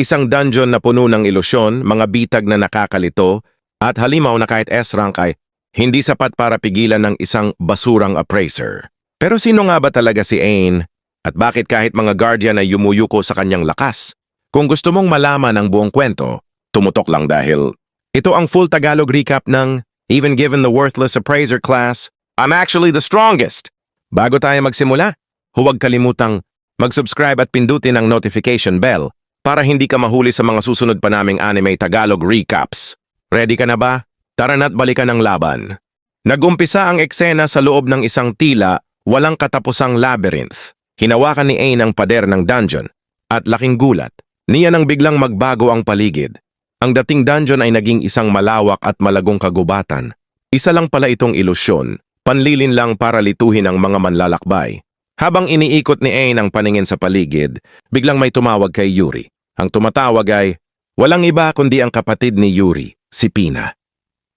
Isang dungeon na puno ng ilusyon, mga bitag na nakakalito, at halimaw na kahit S-rank ay hindi sapat para pigilan ng isang basurang appraiser. Pero sino nga ba talaga si Ain? At bakit kahit mga guardian ay yumuyuko sa kanyang lakas? Kung gusto mong malaman ang buong kwento, tumutok lang dahil ito ang full Tagalog recap ng Even given the worthless appraiser class, I'm actually the strongest! Bago tayo magsimula, huwag kalimutang mag-subscribe at pindutin ang notification bell para hindi ka mahuli sa mga susunod pa naming anime Tagalog recaps. Ready ka na ba? Tara na't balikan ang laban. Nagumpisa ang eksena sa loob ng isang tila, walang katapusang labyrinth. Hinawakan ni Ain ang pader ng dungeon at laking gulat. Niya nang biglang magbago ang paligid. Ang dating dungeon ay naging isang malawak at malagong kagubatan. Isa lang pala itong ilusyon, panlilin lang para lituhin ang mga manlalakbay. Habang iniikot ni Ain ang paningin sa paligid, biglang may tumawag kay Yuri. Ang tumatawag ay, walang iba kundi ang kapatid ni Yuri, si Pina.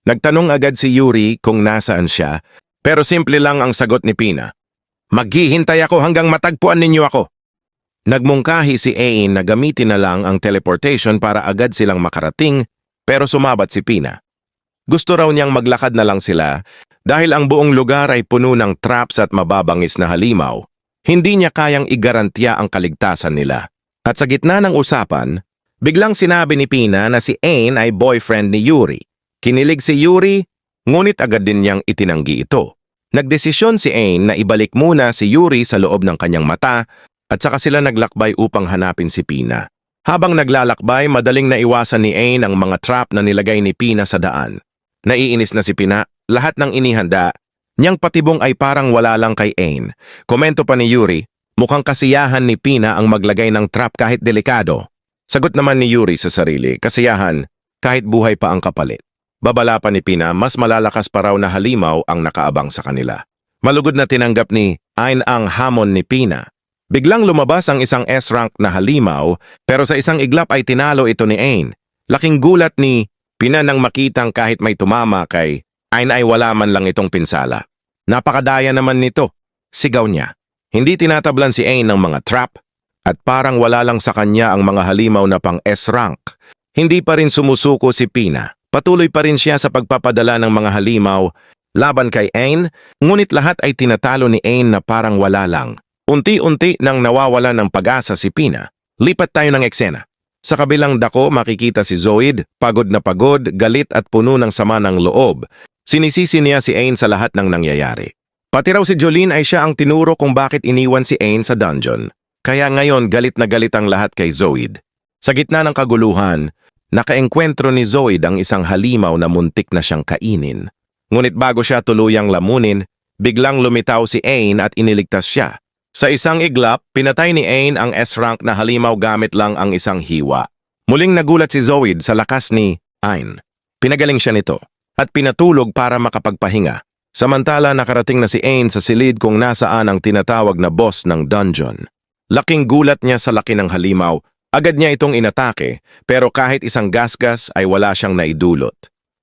Nagtanong agad si Yuri kung nasaan siya, pero simple lang ang sagot ni Pina. Maghihintay ako hanggang matagpuan ninyo ako. Nagmungkahi si Ain na gamitin na lang ang teleportation para agad silang makarating, pero sumabat si Pina. Gusto raw niyang maglakad na lang sila dahil ang buong lugar ay puno ng traps at mababangis na halimaw. Hindi niya kayang igarantiya ang kaligtasan nila. At sa gitna ng usapan, biglang sinabi ni Pina na si Ain ay boyfriend ni Yuri. Kinilig si Yuri, ngunit agad din niyang itinanggi ito. Nagdesisyon si Ain na ibalik muna si Yuri sa loob ng kanyang mata at saka sila naglakbay upang hanapin si Pina. Habang naglalakbay, madaling naiwasan ni Ain ang mga trap na nilagay ni Pina sa daan. Naiinis na si Pina, lahat ng inihanda, niyang patibong ay parang wala lang kay Ain. Komento pa ni Yuri, mukhang kasiyahan ni Pina ang maglagay ng trap kahit delikado. Sagot naman ni Yuri sa sarili, kasiyahan kahit buhay pa ang kapalit. Babala pa ni Pina, mas malalakas pa raw na halimaw ang nakaabang sa kanila. Malugod na tinanggap ni Ain ang hamon ni Pina. Biglang lumabas ang isang S-rank na halimaw, pero sa isang iglap ay tinalo ito ni Ain. Laking gulat ni Pina nang makitang kahit may tumama kay Ain ay wala man lang itong pinsala. Napakadaya naman nito, sigaw niya. Hindi tinatablan si Ain ng mga trap at parang wala lang sa kanya ang mga halimaw na pang S-rank. Hindi pa rin sumusuko si Pina. Patuloy pa rin siya sa pagpapadala ng mga halimaw laban kay Ain, ngunit lahat ay tinatalo ni Ain na parang wala lang. Unti-unti nang nawawala ng pag-asa si Pina, lipat tayo ng eksena. Sa kabilang dako makikita si Zoid, pagod na pagod, galit at puno ng sama ng loob. Sinisisi niya si Ain sa lahat ng nangyayari. Pati raw si Jolene ay siya ang tinuro kung bakit iniwan si Ain sa dungeon. Kaya ngayon galit na galit ang lahat kay Zoid. Sa gitna ng kaguluhan, nakaengkwentro ni Zoid ang isang halimaw na muntik na siyang kainin. Ngunit bago siya tuluyang lamunin, biglang lumitaw si Ain at iniligtas siya. Sa isang iglap, pinatay ni Ain ang S-rank na halimaw gamit lang ang isang hiwa. Muling nagulat si Zoid sa lakas ni Ain. Pinagaling siya nito at pinatulog para makapagpahinga. Samantala nakarating na si Ain sa silid kung nasaan ang tinatawag na boss ng dungeon. Laking gulat niya sa laki ng halimaw, agad niya itong inatake pero kahit isang gasgas ay wala siyang naidulot.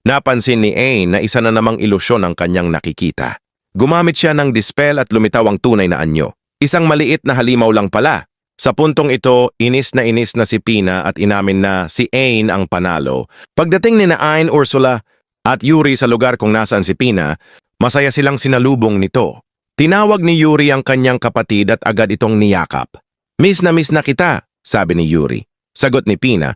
Napansin ni Ain na isa na namang ilusyon ang kanyang nakikita. Gumamit siya ng dispel at lumitaw ang tunay na anyo. Isang maliit na halimaw lang pala. Sa puntong ito, inis na inis na si Pina at inamin na si Ain ang panalo. Pagdating ni na Ain, Ursula at Yuri sa lugar kung nasaan si Pina, masaya silang sinalubong nito. Tinawag ni Yuri ang kanyang kapatid at agad itong niyakap. Miss na miss na kita, sabi ni Yuri. Sagot ni Pina.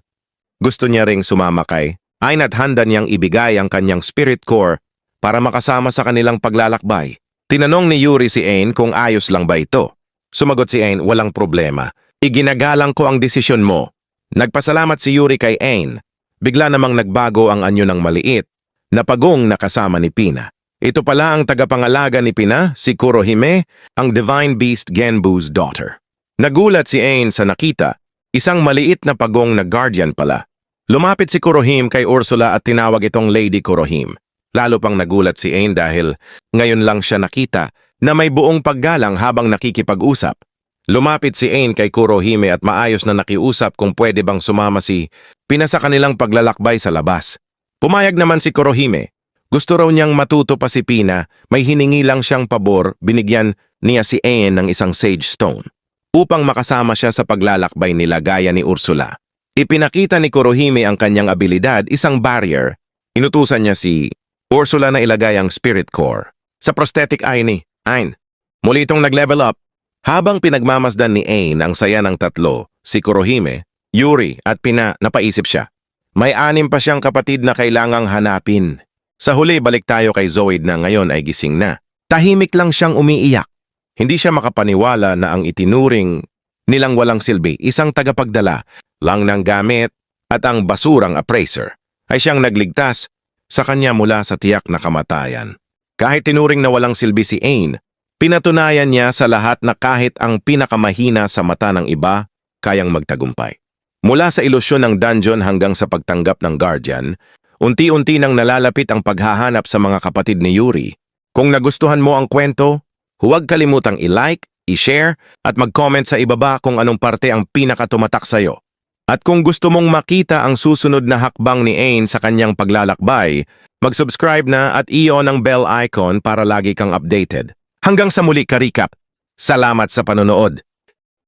Gusto niya ring sumama kay Ain at handa niyang ibigay ang kanyang spirit core para makasama sa kanilang paglalakbay. Tinanong ni Yuri si Ain kung ayos lang ba ito. Sumagot si Ain, walang problema. Iginagalang ko ang desisyon mo. Nagpasalamat si Yuri kay Ain. Bigla namang nagbago ang anyo ng maliit, napagong nakasama ni Pina. Ito pala ang tagapangalaga ni Pina, si Kurohime, ang Divine Beast Genbu's daughter. Nagulat si Ain sa nakita, isang maliit na pagong na guardian pala. Lumapit si Kurohim kay Ursula at tinawag itong Lady Kurohim. Lalo pang nagulat si Ain dahil ngayon lang siya nakita na may buong paggalang habang nakikipag-usap. Lumapit si Ain kay Kurohime at maayos na nakiusap kung pwede bang sumama si Pina sa kanilang paglalakbay sa labas. Pumayag naman si Kurohime. Gusto raw niyang matuto pa si Pina, may hiningi lang siyang pabor, binigyan niya si Ain ng isang sage stone upang makasama siya sa paglalakbay nila gaya ni Ursula. Ipinakita ni Kurohime ang kanyang abilidad, isang barrier. Inutusan niya si Ursula na ilagay ang spirit core sa prosthetic eye ni Ain. Muli itong nag-level up. Habang pinagmamasdan ni Ain ang saya ng tatlo, si Kurohime, Yuri at Pina, napaisip siya. May anim pa siyang kapatid na kailangang hanapin. Sa huli, balik tayo kay Zoid na ngayon ay gising na. Tahimik lang siyang umiiyak. Hindi siya makapaniwala na ang itinuring nilang walang silbi, isang tagapagdala lang ng gamit at ang basurang appraiser ay siyang nagligtas sa kanya mula sa tiyak na kamatayan. Kahit tinuring na walang silbi si Ain, pinatunayan niya sa lahat na kahit ang pinakamahina sa mata ng iba, kayang magtagumpay. Mula sa ilusyon ng dungeon hanggang sa pagtanggap ng guardian, unti-unti nang nalalapit ang paghahanap sa mga kapatid ni Yuri. Kung nagustuhan mo ang kwento, huwag kalimutang i-like, i-share at mag-comment sa ibaba kung anong parte ang pinakatumatak sa'yo. At kung gusto mong makita ang susunod na hakbang ni Ain sa kanyang paglalakbay, mag-subscribe na at i-on ang bell icon para lagi kang updated. Hanggang sa muli ka-recap. Salamat sa panonood.